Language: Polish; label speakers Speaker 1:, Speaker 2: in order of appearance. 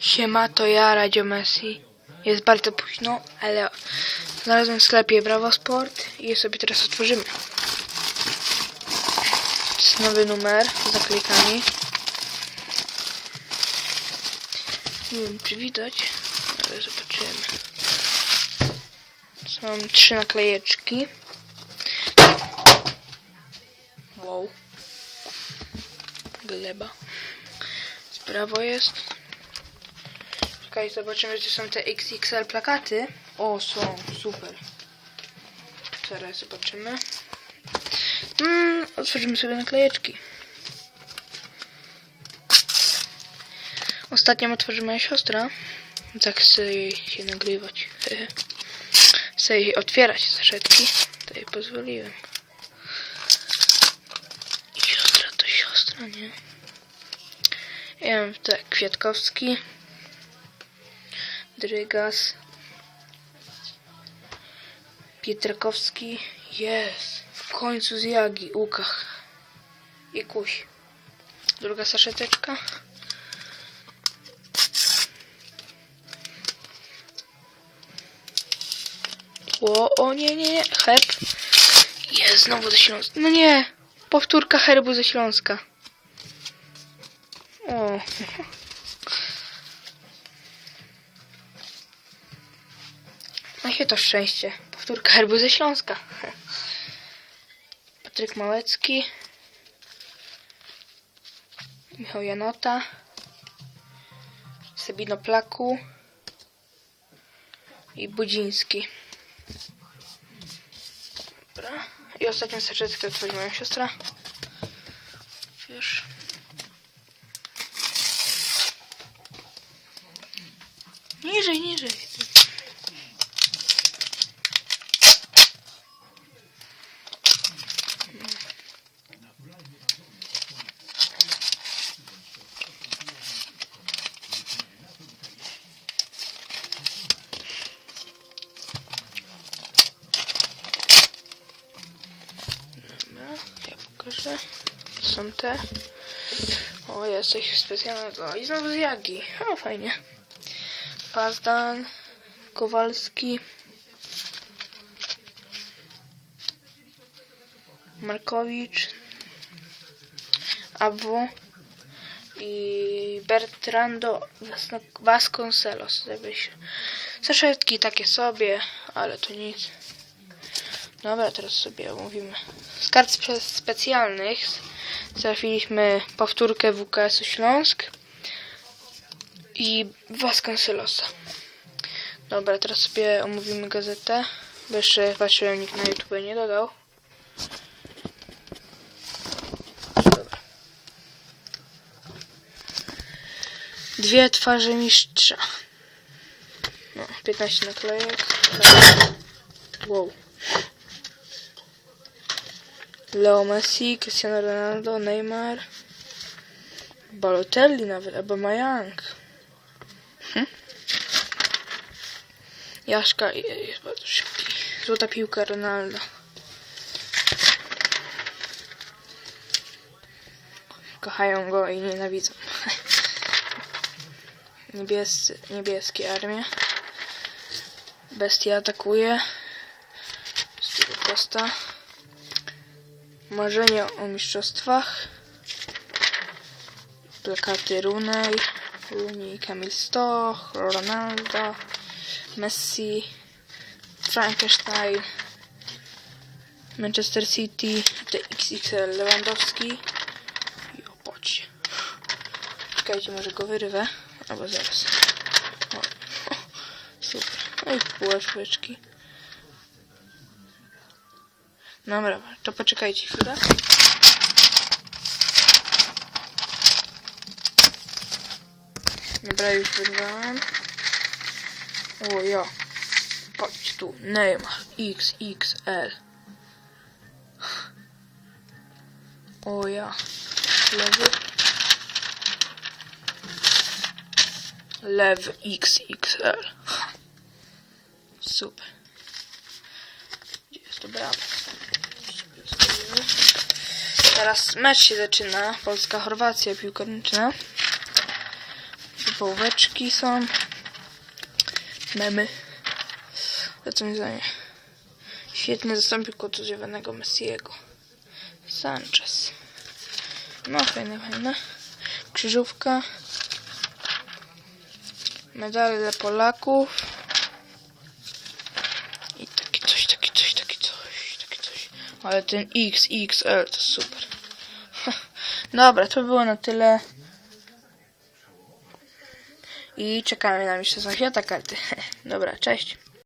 Speaker 1: Siema, to ja, Radio Messi. Jest bardzo późno, ale znalazłem w sklepie Bravo Sport i je sobie teraz otworzymy. Jest nowy numer z naklejkami. Nie wiem, czy widać, ale zobaczymy. Są trzy naklejeczki. Wow. Gleba. Prawo jest. Czekaj, zobaczymy, czy są te XXL plakaty. O, są, super. Zaraz zobaczymy. Mm, otworzymy sobie naklejeczki. Ostatnią otworzy moja siostra. Tak chcę jej się nagrywać. Chcę jej otwierać zaszetki. To jej pozwoliłem. Siostra to siostra, nie? Ja wiem, tak, Kwiatkowski. Drygas. Pietrakowski. Jest. W końcu z Jagi. Łukach. I Kuś. Druga saszeteczka. O, o nie, nie, nie. Herb. Jest znowu ze Śląska. No nie. Powtórka herbu ze Śląska. O. Się to szczęście. Powtórka herbu ze Śląska. Patryk Małecki. Michał Janota. Sabino Plaku. I Budziński. Dobra. I ostatnią saczetkę otworzy moja siostra. Wiesz. Niżej, niżej. Dobra, ja pokażę. Są te. O, jest coś specjalnego. I znowu z Jagi. O, fajnie. Pazdan, Kowalski, Markowicz, Abu i Bertrando Vasco- Vasconcelos. Saszetki takie sobie, ale to nic. Dobra, teraz sobie omówimy. Z kart spe- specjalnych trafiliśmy powtórkę WKS-u Śląsk i Vasconcelosa. Dobra, teraz sobie omówimy gazetę, bo jeszcze patrzyłem, nikt na YouTube nie dodał. Dwie twarze mistrza. No, 15 naklejek. Wow. Leo Messi, Cristiano Ronaldo, Neymar, Balotelli nawet, Aubameyang. Hm? Jaszka jest bardzo szybki. Złota piłka Ronaldo. Kochają go i nienawidzą. Niebiescy, niebieskie armie. Bestia atakuje. Stylu Costa. Marzenia o mistrzostwach. Plakaty Runej, Rooney, Kamil Stoch, Ronaldo, Messi, Frankenstein, Manchester City, TXXL Lewandowski i opocie. Czekajcie, może go wyrwę. Albo zaraz. O, o, super. No i półeczki. Dobra, to poczekajcie chwilę. Dobra, już wyrwałem. O ja. Patrz tu. Neymar. XXL. O ja. Lewy. Lewy XXL. Super. Gdzie jest to brawo? Teraz mecz się zaczyna. Polska-Chorwacja piłka ręczna. połóweczki są. Memy. Lecą zdanie. Świetnie zastąpił kontuzjowanego Messiego. Sanchez. No fajne, fajne. Krzyżówka. Medale dla Polaków. I takie coś, takie coś, takie coś, takie coś. Ale ten XXL to super. Dobra, to było na tyle. I czekamy na mistrzostwa świata karty. Dobra, cześć.